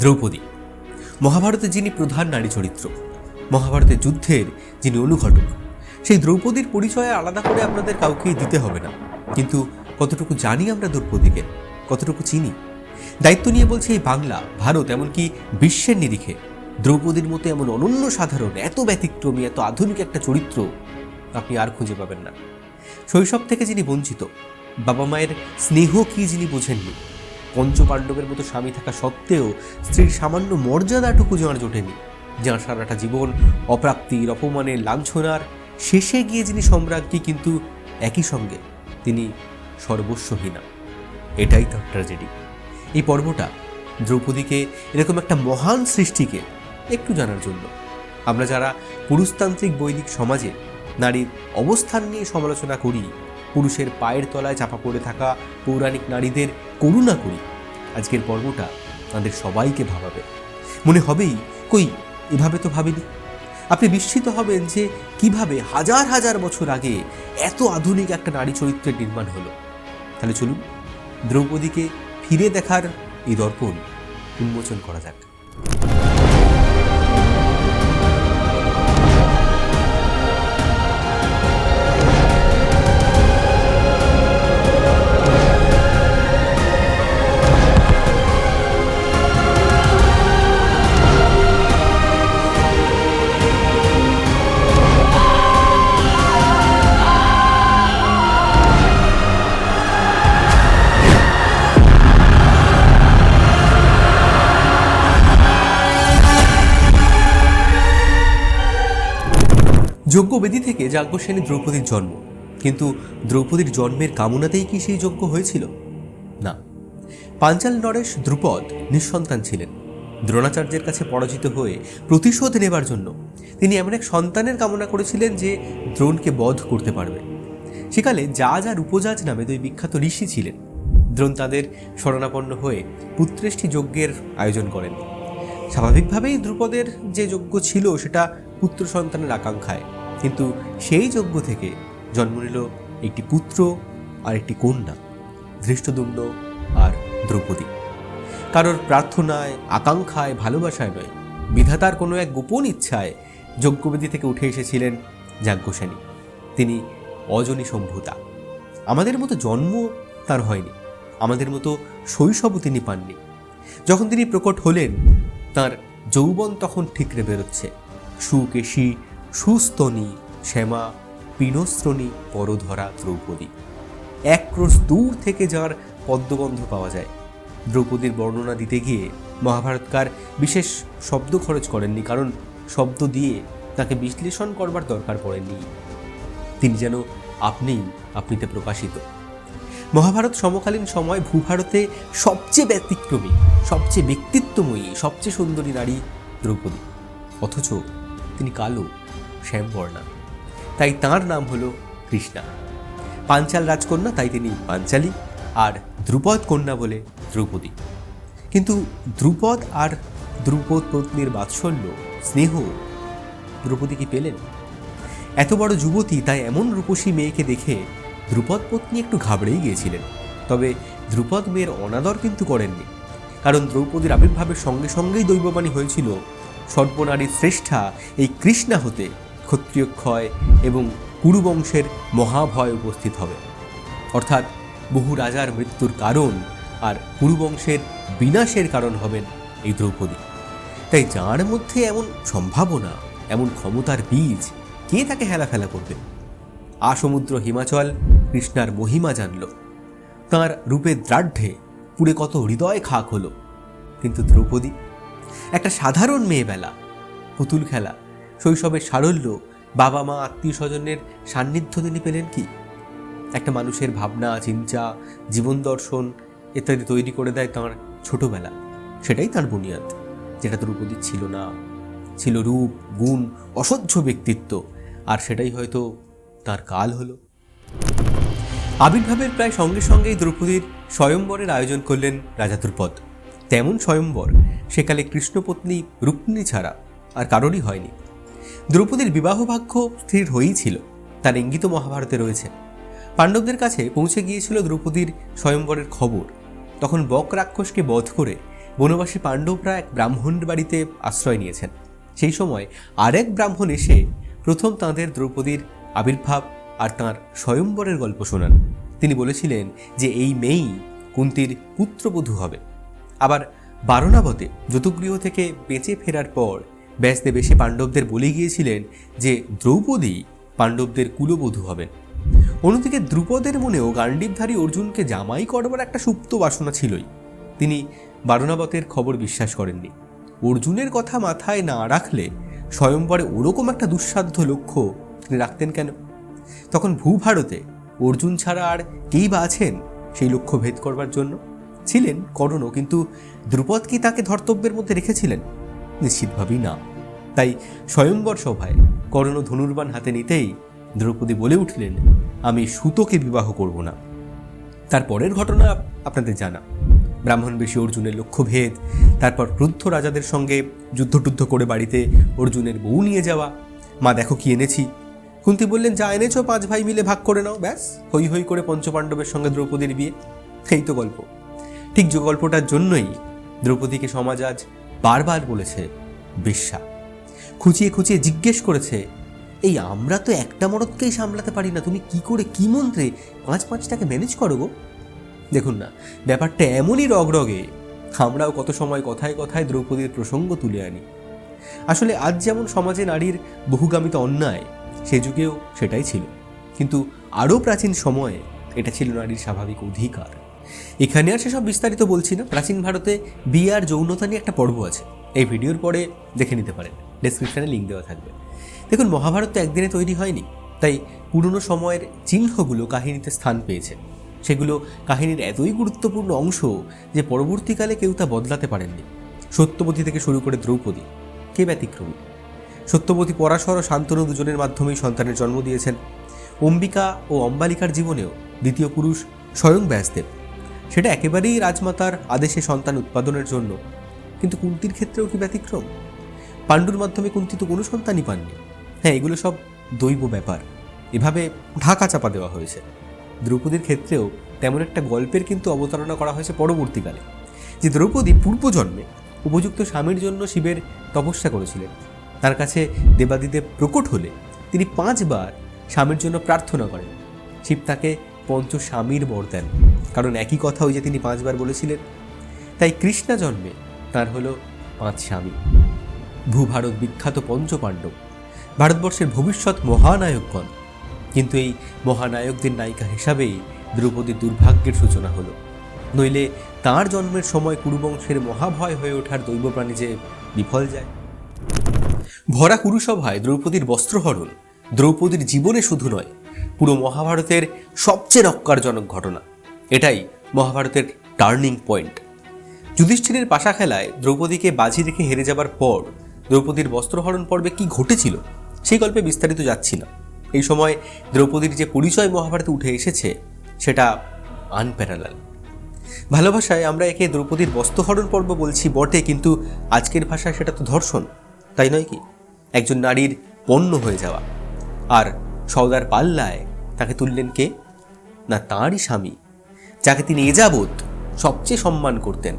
দ্রৌপদী। মহাভারতে যিনি প্রধান নারী চরিত্র মহাভারতের যুদ্ধের যিনি অনুঘটক, সেই দ্রৌপদীর পরিচয় আলাদা করে আপনাদের কাউকেই দিতে হবে না। কিন্তু কতটুকু জানি আমরা দ্রৌপদীকে, কতটুকু চিনি? দায়িত্ব নিয়ে বলছে এই বাংলা, ভারত এমনকি বিশ্বের নিরিখে। দ্রৌপদীর মতো এমন অনন্য সাধারণ, এত ব্যতিক্রমী, এত আধুনিক একটা চরিত্র আপনি আর খুঁজে পাবেন না। শৈশব থেকে যিনি বঞ্চিত, বাবা মায়ের স্নেহ কি যিনি বোঝেননি পঞ্চপাণ্ডবের মতো স্বামী থাকা সত্ত্বেও স্ত্রীর সামান্য মর্যাদাটুকু যাঁর জোটেনি, যাঁর সারাটা জীবন অপ্রাপ্তির অপমানের লাঞ্ছনার শেষে গিয়ে যিনি সম্রাজ্ঞী কিন্তু একই সঙ্গে তিনি সর্বস্বহীনা এটাই তার ট্র্যাজেডি এই পর্বটা দ্রৌপদীকে এরকম একটা মহান সৃষ্টিকে একটু জানার জন্য। আমরা যারা পুরুষতান্ত্রিক বৈদিক সমাজে নারীর অবস্থান নিয়ে সমালোচনা করি পুরুষের পায়ের তলায় চাপা পড়ে থাকা পৌরাণিক নারীদের করুণা করি। আজকের পর্বটা তাদের সবাইকে ভাবাবে। মনে হবেই, কই, এভাবে তো ভাবিনি? আপনি বিস্মিত হবেন যে কীভাবে হাজার হাজার বছর আগে এত আধুনিক একটা নারী চরিত্রের নির্মাণ হলো। তাহলে চলুন, দ্রৌপদীকে ফিরে দেখার এই দর্পণ উন্মোচন করা যাক। যজ্ঞবেদী থেকে যাজ্ঞসেনী দ্রৌপদীর জন্ম। কিন্তু দ্রৌপদীর জন্মের কামনাতেই কি সেই যজ্ঞ হয়েছিল? না। পাঞ্চাল নরেশ দ্রুপদ নিঃসন্তান ছিলেন। দ্রোণাচার্যের কাছে পরাজিত হয়ে প্রতিশোধ নেবার জন্য তিনি এমন এক সন্তানের কামনা করেছিলেন যে দ্রোণকে বধ করতে পারবে। সেকালে যা আর উপজাজ নামে দুই বিখ্যাত ঋষি ছিলেন। দ্রোণ তাদের শরণাপন্ন হয়ে পুত্রেষ্ঠী যজ্ঞের আয়োজন করেন। স্বাভাবিকভাবেই দ্রুপদের যে যজ্ঞ ছিল সেটা পুত্র সন্তানের আকাঙ্ক্ষায়। কিন্তু সেই যজ্ঞ থেকে জন্ম নিল একটি পুত্র আর একটি কন্যা, ধৃষ্টদুম্ন আর দ্রৌপদী। কারোর প্রার্থনায়, আকাঙ্ক্ষায়, ভালোবাসায় নয়, বিধাতার কোনো এক গোপন ইচ্ছায় যজ্ঞবেদী থেকে উঠে এসেছিলেন যাজ্ঞসেনী। তিনি অজনী সম্ভূতা। আমাদের মতো জন্ম তার হয়নি, আমাদের মতো শৈশবও তিনি পাননি। যখন তিনি প্রকট হলেন, তার যৌবন তখন ঠিকরে বেরোচ্ছে। সুকেশী সুস্তনী শ্যামা পিনস্ত্রণী পরধরা দ্রৌপদী। এক ক্রোশ দূর থেকে যার পদ্মগন্ধ পাওয়া যায়। দ্রৌপদীর বর্ণনা দিতে গিয়ে মহাভারতকার বিশেষ শব্দ খরচ করেননি কারণ শব্দ দিয়ে তাকে বিশ্লেষণ করবার দরকার পড়েনি। তিনি যেন আপনিই আপনিতে প্রকাশিত। মহাভারত সমকালীন সময় ভূভারতে সবচেয়ে ব্যতিক্রমী, সবচেয়ে ব্যক্তিত্বময়ী, সবচেয়ে সুন্দরী নারী দ্রৌপদী। অথচ তিনি কালো শ্যামবর্ণা তাই তার নাম হলো কৃষ্ণা। পাঞ্চাল রাজকন্যা, তাই তিনি পাঞ্চালী। আর দ্রুপদ কন্যা বলে দ্রৌপদী কিন্তু দ্রুপদ আর দ্রুপদ পত্নীর বাৎসল্য, স্নেহ দ্রৌপদী কি পেলেন? এত বড় যুবতী তাই এমন রূপসী মেয়েকে দেখে দ্রুপদ পত্নী একটু ঘাবড়েই গিয়েছিলেন। তবে দ্রুপদ মেয়ের অনাদর কিন্তু করেননি। কারণ দ্রৌপদীর আবির্ভাবের সঙ্গে সঙ্গেই দৈববাণী হয়েছিল সর্বনারীর শ্রেষ্ঠা এই কৃষ্ণা হতে ক্ষত্রিয় ক্ষয় এবং কুরুবংশের মহাভয় উপস্থিত হবে। অর্থাৎ বহু রাজার মৃত্যুর কারণ আর কুরুবংশের বিনাশের কারণ হবেন এই দ্রৌপদী। তাই যার মধ্যে এমন সম্ভাবনা, এমন ক্ষমতার বীজ, কে তাকে হেলাফেলা করবে? আসমুদ্র হিমাচল কৃষ্ণার মহিমা জানল। তাঁর রূপের দ্রাঢ্যে পুড়ে কত হৃদয় খাক হলো। কিন্তু দ্রৌপদী, একটা সাধারণ মেয়েবেলা, পুতুল খেলা শৈশবের সারল্য বাবা মা আত্মীয় স্বজনের সান্নিধ্য তিনি পেলেন কি? একটা মানুষের ভাবনা, চিন্তা, জীবন দর্শন ইত্যাদি তৈরি করে দেয় তাঁর ছোটবেলা। সেটাই তার বুনিয়াদ, যেটা দ্রৌপদীর ছিল না। ছিল রূপ, গুণ, অসহ্য ব্যক্তিত্ব, আর সেটাই হয়তো তার কাল হলো। আবির্ভাবের প্রায় সঙ্গে সঙ্গেই দ্রৌপদীর স্বয়ম্বরের আয়োজন করলেন রাজা দ্রুপদ। তেমন স্বয়ম্বর, সেকালে কৃষ্ণপত্নী রুক্মিণী ছাড়া আর কারোরই হয়নি। দ্রৌপদীর বিবাহ ভাগ্য স্থির হয়েই ছিল। তার ইঙ্গিত মহাভারতে রয়েছে। পাণ্ডবদের কাছে পৌঁছে গিয়েছিল দ্রৌপদীর স্বয়ম্বরের খবর। তখন বক রাক্ষসকে বধ করে বনবাসী পাণ্ডবরা এক ব্রাহ্মণের বাড়িতে আশ্রয় নিয়েছেন। সেই সময় আরেক ব্রাহ্মণ এসে প্রথম তাঁদের দ্রৌপদীর আবির্ভাব আর তাঁর স্বয়ম্বরের গল্প শোনান। তিনি বলেছিলেন যে এই মেয়েই কুন্তির পুত্রবধূ হবে। আবার বারণাবতে যতুগৃহ থেকে বেঁচে ফেরার পর ব্যাসদেব এসে পাণ্ডবদের বলে গিয়েছিলেন যে দ্রৌপদী পাণ্ডবদের কুলবধূ হবেন। অন্যদিকে দ্রুপদের মনেও গান্ডীবধারী অর্জুনকে জামাই করবার একটা সুপ্ত বাসনা ছিলই। তিনি বারণাবতের খবর বিশ্বাস করেননি। অর্জুনের কথা মাথায় না রাখলে স্বয়ংবরে ওরকম একটা দুঃসাধ্য লক্ষ্য তিনি রাখতেন কেন? তখন ভূভারতে অর্জুন ছাড়া আর কেই বা আছেন সেই লক্ষ্য ভেদ করবার জন্য? ছিলেন করণও, কিন্তু দ্রুপদ কি তাকে ধর্তব্যের মধ্যে রেখেছিলেন? নিশ্চিতভাবেই না। তাই স্বয়ংবর সভায় কর্ণ ধনুর্বাণ হাতে নিতেই দ্রৌপদী বলে উঠলেন, আমি সুতোকে বিবাহ করব না। তার পরের ঘটনা আপনাদের জানা। ব্রাহ্মণ বেশি অর্জুনের লক্ষ্যভেদ, তারপর ক্রুদ্ধ রাজাদের সঙ্গে যুদ্ধটুদ্ধ করে বাড়িতে অর্জুনের বউ নিয়ে যাওয়া। মা, দেখো কি এনেছি। কুন্তি বললেন, যা এনেছো, পাঁচ ভাই মিলে ভাগ করে নাও, ব্যাস, হই হই করে পঞ্চপাণ্ডবের সঙ্গে দ্রৌপদীর বিয়ে। এই তো গল্প। ঠিক যে গল্পটার জন্যই দ্রৌপদীকে সমাজ আজ বারবার বলেছে, বেশ্যা। খুঁচিয়ে খুঁচিয়ে জিজ্ঞেস করেছে, এই আমরা তো একটা মরদকেই সামলাতে পারি না, তুমি কি করে, কি মন্ত্রে পাঁচ পাঁচটাকে ম্যানেজ করো গো? দেখুন না, ব্যাপারটা এমনই রগরগে, আমরাও কত সময় কথায় কথায় দ্রৌপদীর প্রসঙ্গ তুলে আনি। আসলে আজ যেমন সমাজে নারীর বহুগামিত অন্যায়, সে যুগেও সেটাই ছিল। কিন্তু আরও প্রাচীন সময়ে এটা ছিল নারীর স্বাভাবিক অধিকার। এখানে আর সেসব বিস্তারিত বলছি না। প্রাচীন ভারতে বিয়ে আর যৌনতা নিয়ে একটা পর্ব আছে। এই ভিডিওর পরে দেখে নিতে পারেন। ডেসক্রিপশনে লিঙ্ক দেওয়া থাকবে। দেখুন, মহাভারত তো একদিনে তৈরি হয়নি। তাই পুরনো সময়ের চিহ্নগুলো কাহিনীতে স্থান পেয়েছে। সেগুলো কাহিনীর এতই গুরুত্বপূর্ণ অংশ যে পরবর্তীকালে কেউ তা বদলাতে পারেননি। সত্যবতী থেকে শুরু করে দ্রৌপদী কে ব্যতিক্রমী? সত্যবতী পরাশর ও শান্তনু দুজনের মাধ্যমেই সন্তানের জন্ম দিয়েছেন। অম্বিকা ও অম্বালিকার জীবনেও দ্বিতীয় পুরুষ স্বয়ং ব্যাসদেব। সেটা একেবারেই রাজমাতার আদেশে সন্তান উৎপাদনের জন্য। কিন্তু কুন্তির ক্ষেত্রেও কি ব্যতিক্রম? পাণ্ডুর মাধ্যমে কুন্তি তো কোনো সন্তানই পাননি। হ্যাঁ এগুলো সব দৈব ব্যাপার। এভাবে ঢাকা চাপা দেওয়া হয়েছে। দ্রৌপদীর ক্ষেত্রেও তেমন একটা গল্পের কিন্তু অবতারণা করা হয়েছে পরবর্তীকালে, যে দ্রৌপদী পূর্বজন্মে উপযুক্ত স্বামীর জন্য শিবের তপস্যা করেছিলেন। তার কাছে দেবাদিদেব প্রকট হলে তিনি পাঁচবার স্বামীর জন্য প্রার্থনা করেন। শিব তাকে পঞ্চ স্বামীর বর দেন। কারণ একই কথা ওই যে তিনি পাঁচবার বলেছিলেন। তাই কৃষ্ণা জন্মে তার হলো পাঁচ স্বামী। ভূভারত বিখ্যাত পঞ্চপাণ্ডব। ভারতবর্ষের ভবিষ্যৎ মহানায়কগণ। কিন্তু এই মহানায়কদের নায়িকা হিসাবেই দ্রৌপদীর দুর্ভাগ্যের সূচনা হলো। নইলে তার জন্মের সময় কুরুবংশের মহাভয় হয়ে ওঠার দৈবপ্রাণী যে বিফল যায়। ভরা কুরুসভায় দ্রৌপদীর বস্ত্রহরণ দ্রৌপদীর জীবনে শুধু নয় পুরো মহাভারতের সবচেয়ে রক্কারজনক ঘটনা। এটাই মহাভারতের টার্নিং পয়েন্ট। যুধিষ্ঠিরের পাশা খেলায় দ্রৌপদীকে বাজি রেখে হেরে যাবার পর দ্রৌপদীর বস্ত্রহরণ পর্বে কি ঘটেছিল সেই গল্পে বিস্তারিত যাচ্ছি না। এই সময় দ্রৌপদীর যে পরিচয় মহাভারতে উঠে এসেছে, সেটা আনপ্যারালাল ভালোবাসায় আমরা একে দ্রৌপদীর বস্ত্রহরণ পর্ব বলছি বটে, কিন্তু আজকের ভাষায় সেটা তো ধর্ষণ, তাই নয় কি? একজন নারীর পণ্য হয়ে যাওয়া। আর সৌদার পাল্লায় তাকে তুললেন কে? না, তাঁরই স্বামী, যাকে তিনি এযাবৎ সবচেয়ে সম্মান করতেন।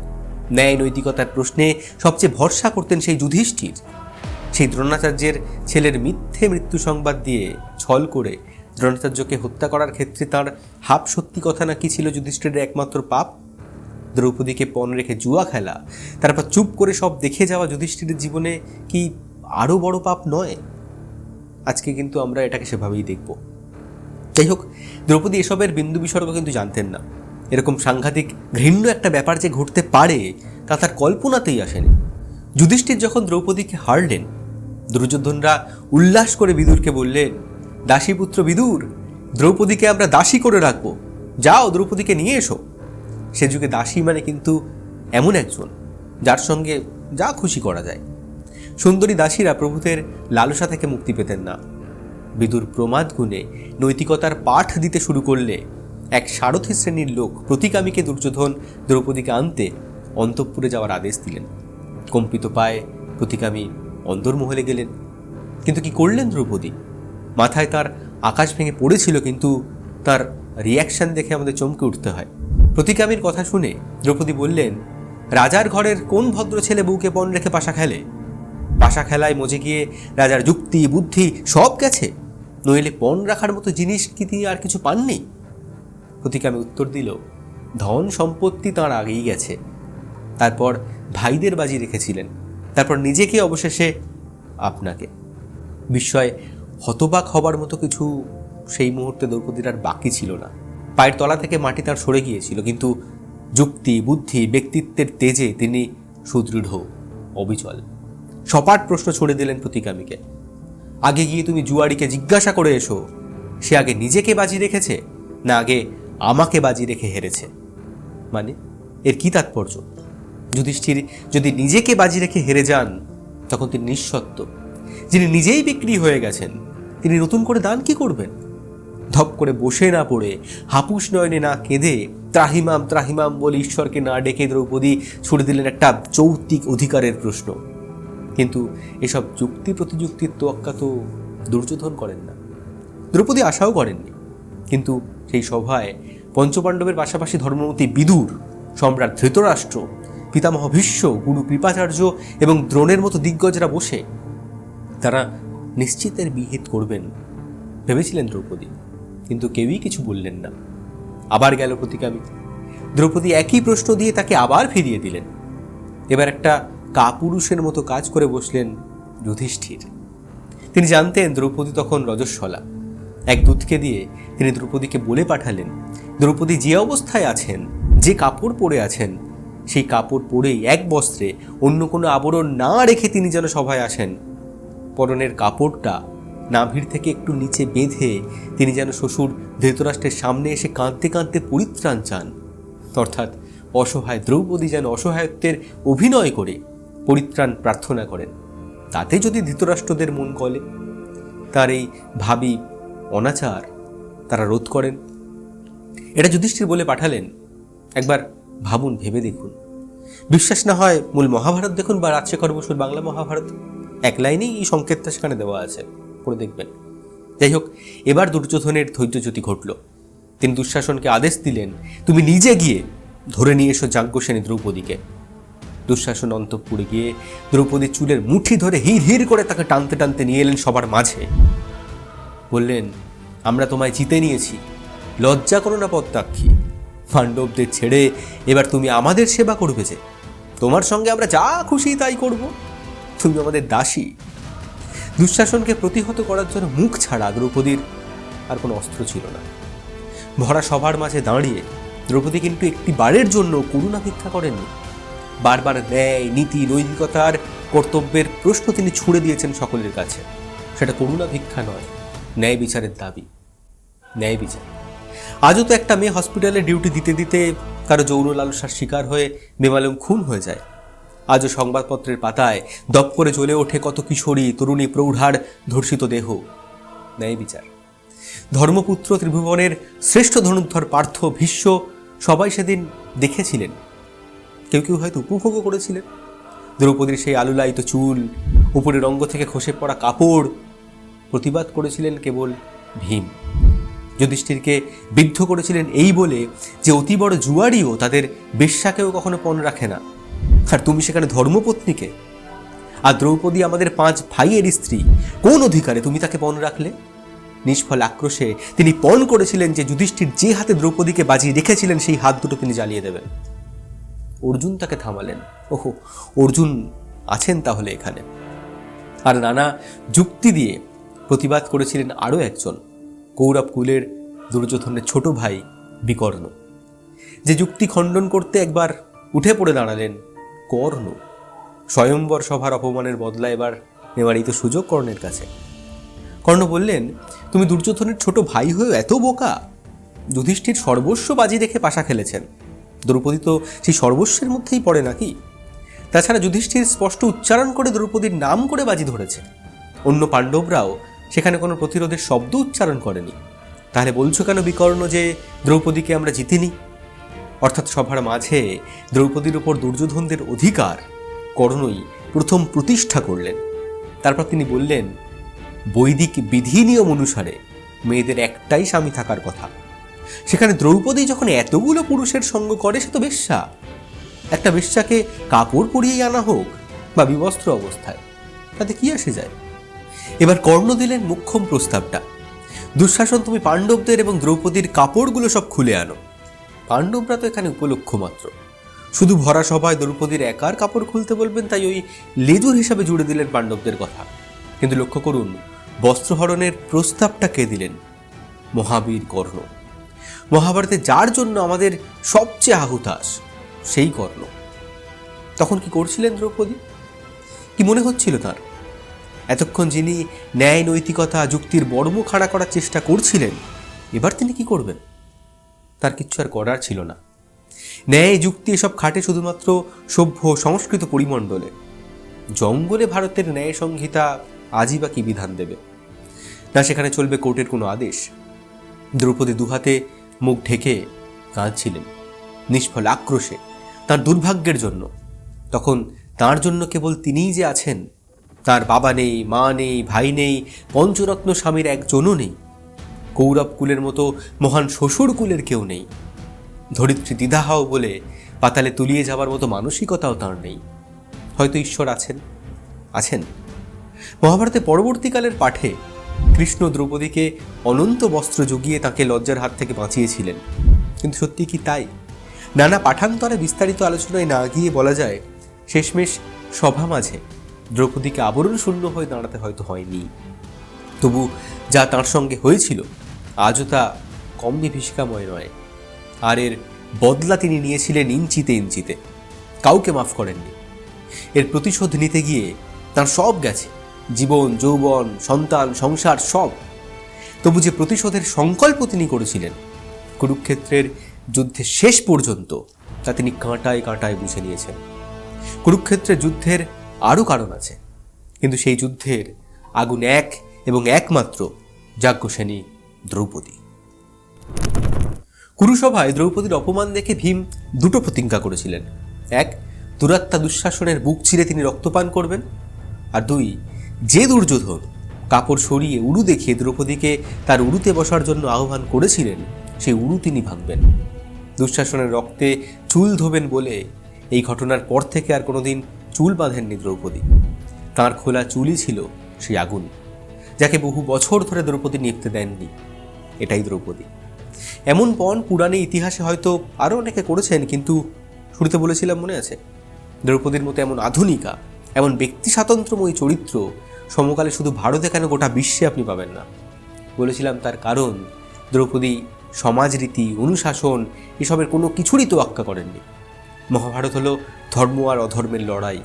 ন্যায় নৈতিকতার প্রশ্নে সবচেয়ে ভরসা করতেন সেই যুধিষ্ঠির। সেই দ্রোণাচার্যের ছেলের মিথ্যে মৃত্যু সংবাদ দিয়ে ছল করে দ্রোণাচার্যকে হত্যা করার ক্ষেত্রে তার হাফ সত্যি কথা নাকি ছিল যুধিষ্ঠিরের একমাত্র পাপ? দ্রৌপদীকে পণ রেখে জুয়া খেলা, তারপর চুপ করে সব দেখে যাওয়া যুধিষ্ঠিরের জীবনে কি আরও বড় পাপ নয়? আজকে কিন্তু আমরা এটাকে সেভাবেই দেখব। যাই হোক, দ্রৌপদী এসবের বিন্দু বিসর্গ কিন্তু জানতেন না। এরকম সাংঘাতিক, ঘৃণ্য একটা ব্যাপার যে ঘটতে পারে তা তার কল্পনাতেই আসেনি। যুধিষ্ঠির যখন দ্রৌপদীকে হারলেন, দুর্যোধনরা উল্লাস করে বিদুরকে বললেন, দাসীপুত্র বিদুর, দ্রৌপদীকে আমরা দাসী করে রাখব। যাও, দ্রৌপদীকে নিয়ে এসো। সে যুগে দাসী মানে কিন্তু এমন একজন, যার সঙ্গে যা খুশি করা যায়। সুন্দরী দাসীরা প্রভুদের লালসা থেকে মুক্তি পেতেন না। বিদুর প্রমাদ গুণে নৈতিকতার পাঠ দিতে শুরু করলে এক সারথী শ্রেণির লোক প্রতিকামীকে দুর্যোধন দ্রৌপদীকে আনতে অন্তঃপুরে যাওয়ার আদেশ দিলেন। কম্পিত পায়ে প্রতিকামী অন্দরমহলে গেলেন। কিন্তু কি করলেন দ্রৌপদী? মাথায় তার আকাশ ভেঙে পড়েছিল, কিন্তু তার রিয়াকশন দেখে আমাদের চমকে উঠতে হয়। প্রতিকামীর কথা শুনে দ্রৌপদী বললেন, রাজার ঘরের কোন ভদ্র ছেলে বউকে পণ রেখে পাশা খেলে? পাশা খেলায় মজে গিয়ে রাজার যুক্তি, বুদ্ধি সব গেছে? নইলে পণ রাখার মতো জিনিস কি তিনি আর কিছু পাননি? প্রতিকামে উত্তর দিল, ধন সম্পত্তি তাঁর আগেই গেছে। তারপর ভাইদের বাজি রেখেছিলেন। তারপর নিজেকে অবশেষে আপনাকে। বিস্ময়ে হতবাক হবার মতো কিছু সেই মুহূর্তে দ্রৌপদীর আর বাকি ছিল না। পায়ের তলা থেকে মাটি তার সরে গিয়েছিল, কিন্তু যুক্তি, বুদ্ধি, ব্যক্তিত্বের তেজে তিনি সুদৃঢ়, অবিচল। সপাট প্রশ্ন ছুড়ে দিলেন প্রতিকামীকে। আগে গিয়ে তুমি জুয়ারিকে জিজ্ঞাসা করে এসো। সে আগে নিজেকে বাজি রেখেছে, না আগে আমাকে বাজি রেখে হেরেছে। মানে এর কি তাৎপর্য? যুধিষ্ঠির যদি নিজেকে বাজি রেখে হেরে যান, তখন তিনি নিঃসত্ব। যিনি নিজেই বিক্রি হয়ে গেছেন, তিনি নতুন করে দান কি করবেন? ধপ করে বসে না পড়ে, হাপুস নয়নে না কেঁদে, ত্রাহিমাম ত্রাহিমাম বলে ঈশ্বরকে না ডেকে দ্রৌপদী ছুড়ে দিলেন একটা যৌক্তিক অধিকারের প্রশ্ন। কিন্তু এসব যুক্তি প্রতিযুক্তির তোয়াক্কা তো দুর্যোধন করেন না। দ্রৌপদী আশাও করেননি। কিন্তু সেই সভায় পঞ্চপাণ্ডবের পাশাপাশি ধর্মমতী বিদুর, সম্রাট ধৃতরাষ্ট্র, পিতামহ ভীষ্ম, গুরু কৃপাচার্য এবং দ্রোণের মতো দিগ্গজরা বসে তারা নিশ্চিতের বিহিত করবেন ভেবেছিলেন দ্রৌপদী। কিন্তু কেউই কিছু বললেন না। আবার গেল প্রতিকামী দ্রৌপদী একই প্রশ্ন দিয়ে তাকে আবার ফিরিয়ে দিলেন। এবার একটা কাপুরুষের মতো কাজ করে বসলেন যুধিষ্ঠির। তিনি জানতেন দ্রৌপদী তখন রজস্বলা। এক দূতকে দিয়ে তিনি দ্রৌপদীকে বলে পাঠালেন, দ্রৌপদী যে অবস্থায় আছেন, যে কাপড় পরে আছেন, সেই কাপড় পরেই এক বস্ত্রে অন্য কোনো আবরণ না রেখে তিনি যেন সভায় আসেন। পরনের কাপড়টা নাভির থেকে একটু নিচে বেঁধে তিনি যেন শ্বশুর ধৃতরাষ্ট্রের সামনে এসে কাঁদতে কাঁদতে পরিত্রাণ চান। অর্থাৎ অসহায় দ্রৌপদী যেন অসহায়ত্বের অভিনয় করে পরিত্রাণ প্রার্থনা করেন। তাতে যদি ধৃতরাষ্ট্রদের মন গলে, তার এই ভাবি অনাচার তারা রোধ করেন। এটা যুধিষ্ঠির বলে পাঠালেন, একবার ভাবুন, ভেবে দেখুন। বিশ্বাস না হয় মূল মহাভারত দেখুন বা রাজশেখর বসুর বাংলা মহাভারত। এক লাইনেই এই সংকেতটা সেখানে দেওয়া আছে, পড়ে দেখবেন। যাই হোক, এবার দুর্যোধনের ধৈর্যচ্যুতি ঘটল। তিনি দুঃশাসনকে আদেশ দিলেন, তুমি নিজে গিয়ে ধরে নিয়ে এসো যাজ্ঞসেনী দ্রৌপদীকে। দুঃশাসন অন্তঃপুরে গিয়ে দ্রৌপদী চুলের মুঠি ধরে হির হির করে তাকে টানতে টানতে নিয়ে এলেন সবার মাঝে। বললেন, আমরা তোমায় জিতে নিয়েছি। লজ্জা করো না পদ্মাক্ষী। পাণ্ডবদের ছেড়ে এবার তুমি আমাদের সেবা করবে যে। তোমার সঙ্গে আমরা যা খুশি তাই করব। তুমি আমাদের দাসী। দুঃশাসনকে প্রতিহত করার জন্য মুখ ছাড়া দ্রৌপদীর আর কোনো অস্ত্র ছিল না। ভরা সবার মাঝে দাঁড়িয়ে দ্রৌপদী কিন্তু একটি বারের জন্য করুণা ভিক্ষা করেননি। বারবার ন্যায়, নীতি, নৈতিকতার কর্তব্যের প্রশ্ন তিনি ছুড়ে দিয়েছেন সকলের কাছে। সেটা করুণা ভিক্ষা নয়, ন্যায় বিচারের দাবি। ন্যায় বিচার। আজও তো একটা মেয়ে হসপিটালে ডিউটি দিতে দিতে কারও যৌন লালসার শিকার হয়ে বেমালুম খুন হয়ে যায়। আজও সংবাদপত্রের পাতায় দপ করে জ্বলে ওঠে কত কিশোরী, তরুণী প্রৌঢ়ার ধর্ষিত দেহ। ন্যায় বিচার। ধর্মপুত্র ত্রিভুবনের শ্রেষ্ঠ ধনুদ্ধর পার্থ ভীষ্ম সবাই সেদিন দেখেছিলেন। কেউ কেউ হয়তো উপভোগও করেছিলেন। দ্রৌপদীর সেই আলুলায়িত চুল, উপরের অঙ্গ থেকে খসে পড়া কাপড় প্রতিবাদ করেছিলেন কেবল ভীম। যুধিষ্ঠিরকে বিদ্ধ করেছিলেন এই বলে যে অতি বড় জুয়ারিও তাদের বেশ্যাকেও কখনো পণ রাখে না। আর তুমি সেখানে ধর্মপত্নীকে? আর দ্রৌপদী আমাদের পাঁচ ভাইয়ের স্ত্রী, কোন অধিকারে তুমি তাকে পণ রাখলে? নিষ্ফল আক্রোশে তিনি পণ করেছিলেন যে যুধিষ্ঠির যে হাতে দ্রৌপদীকে বাজিয়ে রেখেছিলেন, সেই হাত দুটো তিনি জ্বালিয়ে দেবেন। অর্জুন তাকে থামালেন। ওহো, অর্জুন আছেন তাহলে এখানে। আর নানা যুক্তি দিয়ে প্রতিবাদ করেছিলেন আরও একজন, কৌরব কুলের দুর্যোধনের ছোট ভাই বিকর্ণ। যে যুক্তি খণ্ডন করতে একবার উঠে পড়ে দাঁড়ালেন কর্ণ। স্বয়ম্বর সভার অপমানের বদলা এবার নেওয়ার এই তো সুযোগ কর্ণের কাছে। কর্ণ বললেন, তুমি দুর্যোধনের ছোট ভাই হয়েও এত বোকা? যুধিষ্ঠির সর্বস্ব বাজি রেখে পাশা খেলেছেন। দ্রৌপদী তো সেই সর্বস্বের মধ্যেই পড়ে নাকি? তাছাড়া যুধিষ্ঠির স্পষ্ট উচ্চারণ করে দ্রৌপদীর নাম করে বাজি ধরেছে অন্য পাণ্ডবরাও সেখানে কোনো প্রতিরোধের শব্দ উচ্চারণ করেনি। তাহলে বলছো কেন বিকর্ণ যে দ্রৌপদীকে আমরা জিতিনি? অর্থাৎ সভার মাঝে দ্রৌপদীর উপর দুর্যোধনদের অধিকার কর্ণই প্রথম প্রতিষ্ঠা করলেন। তারপর তিনি বললেন, বৈদিক বিধি নিয়ম অনুসারে মেয়েদের একটাই স্বামী থাকার কথা। সেখানে দ্রৌপদী যখন এতগুলো পুরুষের সঙ্গ করে, সে তো বেশ্যা। একটা বেশ্যাকে কাপড় পরিয়েই আনা হোক বা বিবস্ত্র অবস্থায়, তাতে কি আসে যায়? এবার কর্ণ দিলেন মুখ্যম প্রস্তাবটা। দুঃশাসন তুমি পাণ্ডবদের এবং দ্রৌপদীর কাপড়গুলো সব খুলে আনো। পাণ্ডবরা তো এখানে উপলক্ষ মাত্র। শুধু ভরা সভায় দ্রৌপদীর একার কাপড় খুলতে বলবেন, তাই ওই লেজুর হিসাবে জুড়ে দিলেন পাণ্ডবদের কথা। কিন্তু লক্ষ্য করুন, বস্ত্রহরণের প্রস্তাবটা কে দিলেন? মহাবীর কর্ণ। মহাভারতে যার জন্য আমাদের সবচেয়ে আহুতাস সেই কর্ণ। তখন কি করছিলেন দ্রৌপদী? কি মনে হচ্ছিল তার? এতক্ষণ যিনি ন্যায় নৈতিকতা যুক্তির বর্ম খাড়া করার চেষ্টা করছিলেন, এবার তিনি কি করবেন? তার কিচ্ছু আর করার ছিল না। ন্যায় যুক্তি এসব খাটে শুধুমাত্র সভ্য সংস্কৃত পরিমণ্ডলে। জঙ্গলে ভারতের ন্যায় সংহিতা আজই বা কি বিধান দেবে? না, সেখানে চলবে কোর্টের কোনো আদেশ। দ্রৌপদী দুহাতে মুখ ঢেকে কাঁদছিলেন। নিষ্ফল আক্রোশে, তার দুর্ভাগ্যের জন্য। তখন তার জন্য কেবল তিনিই যে আছেন, তার বাবা নেই, মা নেই, ভাই নেই, পঞ্চরত্ন স্বামীর একজনও নেই। কৌরব কুলের মতো মহান শ্বশুর কুলের কেউ নেই। ধরিত্রী দ্বিধাহাও বলে পাতালে তুলিয়ে যাবার মতো মানসিকতাও তার নেই। হয়তো ঈশ্বর আছেন আছেন। মহাভারতে পরবর্তীকালের পাঠে কৃষ্ণ দ্রৌপদীকে অনন্ত বস্ত্র জুগিয়ে তাকে লজ্জার হাত থেকে বাঁচিয়েছিলেন। কিন্তু সত্যি কি তাই? নানা পাঠান্তরে বিস্তারিত আলোচনায় না গিয়ে বলা যায়, শেষমেশ সভা মাঝে দ্রৌপদীকে আবরণ শূন্য হয়ে দাঁড়াতে হয়তো হয়নি। তবু যা তার সঙ্গে হয়েছিল, আজও তা কম বিভীষিকাময় নয়। আর এর বদলা তিনি নিয়েছিলেন ইঞ্চিতে ইঞ্চিতে। কাউকে মাফ করেননি। এর প্রতিশোধ নিতে গিয়ে তার সব গেছে। জীবন, যৌবন, সন্তান, সংসার সব। তবু যে প্রতিশোধের সংকল্প তিনি করেছিলেন, কুরুক্ষেত্রের যুদ্ধের শেষ পর্যন্ত, তা তিনি কাঁটায় কাঁটায় বুঝে নিয়েছেন। কুরুক্ষেত্রের যুদ্ধের আরও কারণ আছে, কিন্তু সেই যুদ্ধের আগুন এক এবং একমাত্র যাজ্ঞসেনী দ্রৌপদী। কুরুসভায় দ্রৌপদীর অপমান দেখে ভীম দুটো প্রতিজ্ঞা করেছিলেন। এক, দুরাত্মা দুঃশাসনের বুক ছিঁড়ে তিনি রক্তপান করবেন, আর দুই যে দুর্যোধন কাপড় সরিয়ে উড়ু দেখিয়ে দ্রৌপদীকে তার উড়ুতে বসার জন্য আহ্বান করেছিলেন, সেই উড়ু তিনি ভাঙবেন। দুঃশাসনের রক্তে চুল ধোবেন বলে এই ঘটনার পর থেকে আর কোনোদিন চুল বাঁধেননি দ্রৌপদী। তাঁর খোলা চুলই ছিল সেই আগুন, যাকে বহু বছর ধরে দ্রৌপদী নিপতে দেননি। এটাই দ্রৌপদী। এমন পণ পুরাণে ইতিহাসে হয়তো আরও অনেকে করেছেন, কিন্তু শুরুতে বলেছিলাম মনে আছে। দ্রৌপদীর মতো এমন আধুনিকা, এমন ব্যক্তি স্বাতন্ত্র্যময়ী চরিত্র সমকালে শুধু ভারতে কেন গোটা বিশ্বে আপনি পাবেন না? বলেছিলাম তার কারণ, দ্রৌপদী সমাজরীতি অনুশাসন, এসবের কোনো কিছুরই তো তোয়াক্কা করেননি। মহাভারত হলো ধর্ম আর অধর্মের লড়াই।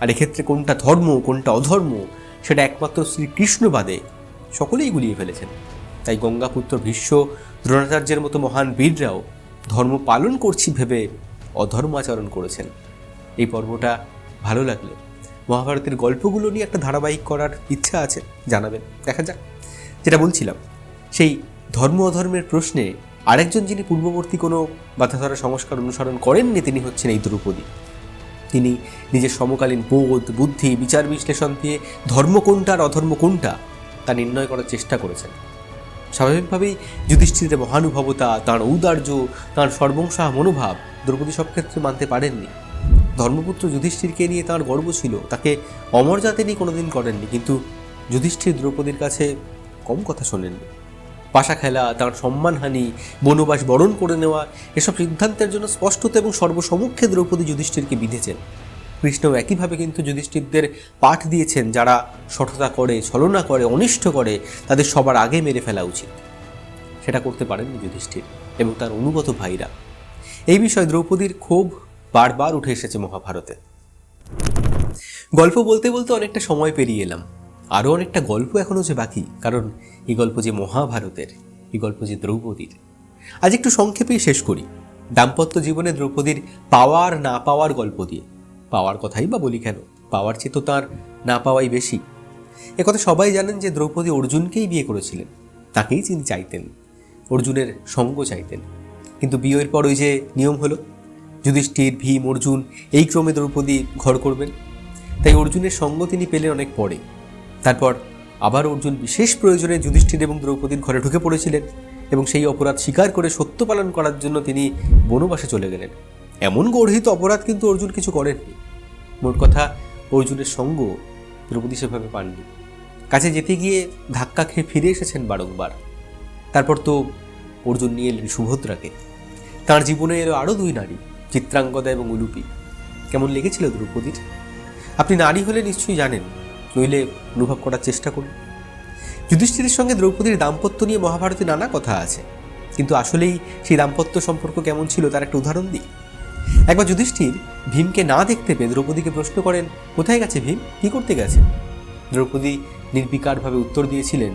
আর এক্ষেত্রে কোনটা ধর্ম, কোনটা অধর্ম, সেটা একমাত্র শ্রীকৃষ্ণ বাদে সকলেই গুলিয়ে ফেলেছেন। তাই গঙ্গাপুত্র ভীষ্ম, দ্রোণাচার্যের মতো মহান বীররাও ধর্ম পালন করছি ভেবে অধর্ম আচরণ করেছেন। এই পর্বটা ভালো লাগলে। মহাভারতের গল্পগুলো নিয়ে একটা ধারাবাহিক করার ইচ্ছা আছে, জানাবেন। দেখা যাক। যেটা বলছিলাম, সেই ধর্ম অধর্মের প্রশ্নে আরেকজন যিনি পূর্ববর্তী কোনো বাধাধরা সংস্কার অনুসরণ করেননি, তিনি হচ্ছেন এই দ্রৌপদী। তিনি নিজের সমকালীন বোধ, বুদ্ধি, বিচার বিশ্লেষণ দিয়ে ধর্ম কোনটা আর অধর্ম কোনটা তা নির্ণয় করার চেষ্টা করেছেন। স্বাভাবিকভাবেই যুধিষ্ঠিরের মহানুভবতা, তাঁর ঔদার্য, তাঁর সর্বংসা মনোভাব দ্রৌপদী সব ক্ষেত্রে মানতে পারেননি। ধর্মপুত্র যুধিষ্ঠিরকে নিয়ে তাঁর গর্ব ছিল। তাকে অমর্যাদা তিনি কোনোদিন করেননি, কিন্তু যুধিষ্ঠির দ্রৌপদীর কাছে কম কথা শোনেননি। পাশা খেলা, তার সম্মানহানি, বনবাস বরণ করে নেওয়া, এসব সিদ্ধান্তের জন্য স্পষ্টত এবং সর্বসমক্ষে দ্রৌপদী যুধিষ্ঠিরকে বিধেছেন। কৃষ্ণ একইভাবে কিন্তু যুধিষ্ঠিরদের পাঠ দিয়েছেন, যারা সঠতা করে, ছলনা করে, অনিষ্ট করে, তাদের সবার আগে মেরে ফেলা উচিত। সেটা করতে পারেননি যুধিষ্ঠির এবং তার অনুগত ভাইরা। এই বিষয়ে দ্রৌপদীর ক্ষোভ বারবার উঠে এসেছে মহাভারতে। গল্প বলতে বলতে অনেকটা সময় পেরিয়ে এলাম। আরও অনেকটা গল্প এখনও যে বাকি, কারণ এই গল্প যে মহাভারতের এই গল্প যে দ্রৌপদীর। আজ একটু সংক্ষেপেই শেষ করি। দাম্পত্য জীবনে দ্রৌপদীর পাওয়ার না পাওয়ার গল্প দিয়ে। পাওয়ার কথাই বা বলি কেন? পাওয়ার চেয়ে তো তাঁর না পাওয়াই বেশি। একথা সবাই জানেন যে দ্রৌপদী অর্জুনকেই বিয়ে করেছিলেন। তাকেই তিনি চাইতেন। অর্জুনের সঙ্গ চাইতেন। কিন্তু বিয়ের পর ওই যে নিয়ম হলো যুধিষ্ঠির, ভীম, অর্জুন এই ক্রমে দ্রৌপদী ঘর করবেন। তাই অর্জুনের সঙ্গ তিনি পেলেন অনেক পরে। তারপর আবার অর্জুন বিশেষ প্রয়োজনে যুধিষ্ঠির এবং দ্রৌপদীর ঘরে ঢুকে পড়েছিলেন এবং সেই অপরাধ স্বীকার করে সত্য পালন করার জন্য তিনি বনবাসে চলে গেলেন। এমন গর্হিত অপরাধ কিন্তু অর্জুন কিছু করেননি। মোট কথা, অর্জুনের সঙ্গ দ্রৌপদী সেভাবে পাননি। কাছে যেতে গিয়ে ধাক্কা খেয়ে ফিরে এসেছেন বারংবার। তারপর তো অর্জুন নিয়ে এলেন সুভদ্রাকে। তার জীবনে এলো আরও দুই নারী। চিত্রাঙ্গদা এবং উলুপি। কেমন লেগেছিল দ্রৌপদীর? আপনি নারী হলে নিশ্চয়ই জানেন, নইলে অনুভব করার চেষ্টা করুন। যুধিষ্ঠিরের সঙ্গে দ্রৌপদীর দাম্পত্য নিয়ে মহাভারতে নানা কথা আছে। কিন্তু আসলেই সেই দাম্পত্য সম্পর্ক কেমন ছিল তার একটা উদাহরণ দিই। একবার যুধিষ্ঠির ভীমকে না দেখতে পেয়ে দ্রৌপদীকে প্রশ্ন করেন, কোথায় গেছে ভীম? কি করতে গেছে? দ্রৌপদী নির্বিকারভাবে উত্তর দিয়েছিলেন,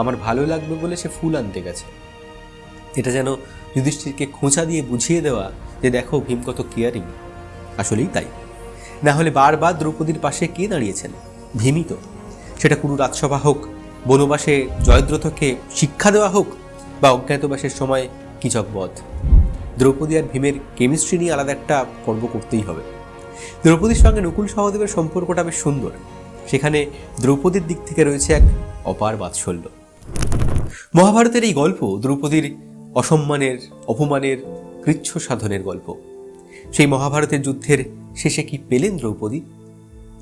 আমার ভালো লাগবে বলে সে ফুল আনতে গেছে। এটা যেন যুধিষ্ঠিরকে খোঁচা দিয়ে বুঝিয়ে দেওয়া যে দেখো ভীম কত কেয়ারিং আসলেই তাই। না হলে বারবার দ্রৌপদীর পাশে কে দাঁড়িয়েছেন? ভীমই তো। সেটা কোনো রাজসভা হোক, বনবাসে জয়দ্রথকে শিক্ষা দেওয়া হোক, বা অজ্ঞাতবাসের সময় কিচকবধ দ্রৌপদী আর ভীমের কেমিস্ট্রি নিয়ে আলাদা একটা পর্ব করতেই হবে। দ্রৌপদীর সঙ্গে নকুল সহদেবের সম্পর্কটা বেশ সুন্দর। সেখানে দ্রৌপদীর দিক থেকে রয়েছে এক অপার বাৎসল্য। মহাভারতের এই গল্প দ্রৌপদীর অসম্মানের, অপমানের কৃচ্ছ সাধনের গল্প। সেই মহাভারতের যুদ্ধের শেষে কি পেলেন দ্রৌপদী?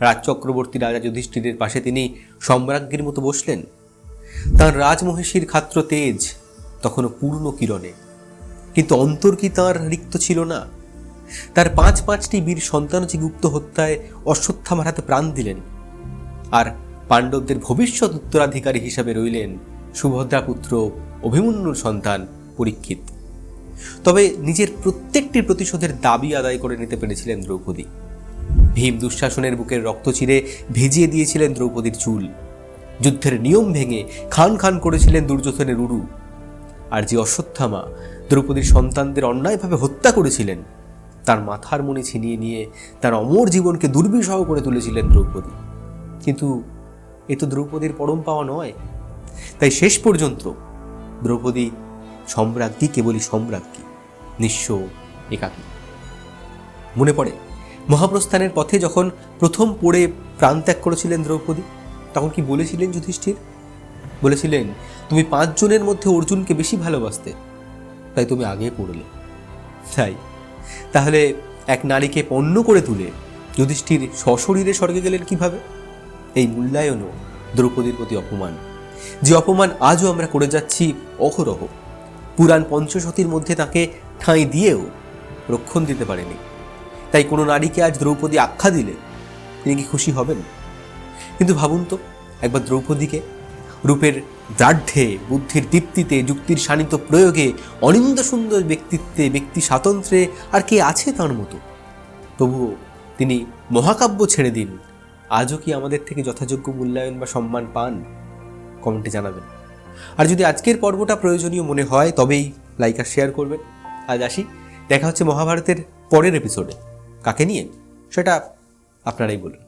রাজ চক্রবর্তী রাজা যুধিষ্ঠিরের পাশে তিনি সম্রাজ্ঞীর মতো বসলেন। তাঁর রাজমহিষীর খাত্র তেজ, তখনও পূর্ণ কিরণে। কিন্তু অন্তর কি তাঁর রিক্ত ছিল না? তার পাঁচ পাঁচটি বীর সন্তান যে গুপ্ত হত্যায় অশ্বত্থামার হাতে প্রাণ দিলেন। আর পাণ্ডবদের ভবিষ্যৎ উত্তরাধিকারী হিসাবে রইলেন সুভদ্রা পুত্র অভিমন্যুর সন্তান পরীক্ষিত। তবে নিজের প্রত্যেকটি প্রতিশোধের দাবি আদায় করে নিতে পেরেছিলেন দ্রৌপদী। ভীম দুঃশাসনের বুকের রক্ত চিরে ভিজিয়ে দিয়েছিলেন দ্রৌপদীর চুল। যুদ্ধের নিয়ম ভেঙে খান খান করেছিলেন দুর্যোধনের উরু। আর যে অশ্বত্থামা দ্রৌপদীর সন্তানদের অন্যায়ভাবে হত্যা করেছিলেন, তার মাথার মনে ছিনিয়ে নিয়ে তার অমর জীবনকে দুর্বিষহ করে তুলেছিলেন দ্রৌপদী। কিন্তু এ তো দ্রৌপদীর পরম পাওয়া নয়। তাই শেষ পর্যন্ত দ্রৌপদী সম্রাজ্ঞী কেবলই সম্রাজ্ঞী নিঃস্ব একাকী। মনে পড়ে, মহাপ্রস্থানের পথে যখন প্রথম পড়ে প্রাণত্যাগ করেছিলেন দ্রৌপদী, তখন কি বলেছিলেন যুধিষ্ঠির? বলেছিলেন, তুমি পাঁচজনের মধ্যে অর্জুনকে বেশি ভালোবাসতে, তাই তুমি আগে পড়লে। তাই, তাহলে এক নারীকে পণ্য করে তুলে যুধিষ্ঠির সশরীরে স্বর্গে গেলেন কীভাবে? এই মূল্যায়নও দ্রৌপদীর প্রতি অপমান। যে অপমান আজও আমরা করে যাচ্ছি অহরহ। পুরাণ পঞ্চশতীর মধ্যে তাকে ঠাঁই দিয়েও রক্ষণ দিতে পারেনি। তাই কোনো নারীকে আজ দ্রৌপদী আখ্যা দিলে তিনি কি খুশি হবেন? কিন্তু ভাবুন তো, একবার দ্রৌপদীকে রূপের দ্রাঢ্যে, বুদ্ধির দীপ্তিতে, যুক্তির শানিত প্রয়োগে, অনিন্দ সুন্দর ব্যক্তিত্বে, ব্যক্তি স্বাতন্ত্র্যে আর কে আছে তার মতো? তবুও তিনি মহাকাব্য ছেড়ে দিন। আজও কি আমাদের থেকে যথাযোগ্য মূল্যায়ন বা সম্মান পান? কমেন্টে জানাবেন। আর যদি আজকের পর্বটা প্রয়োজনীয় মনে হয়, তবেই লাইক আর শেয়ার করবেন। আজ আসি। দেখা হচ্ছে মহাভারতের পরের এপিসোডে কাকে নিয়ে? সেটা আপনারাই বলুন।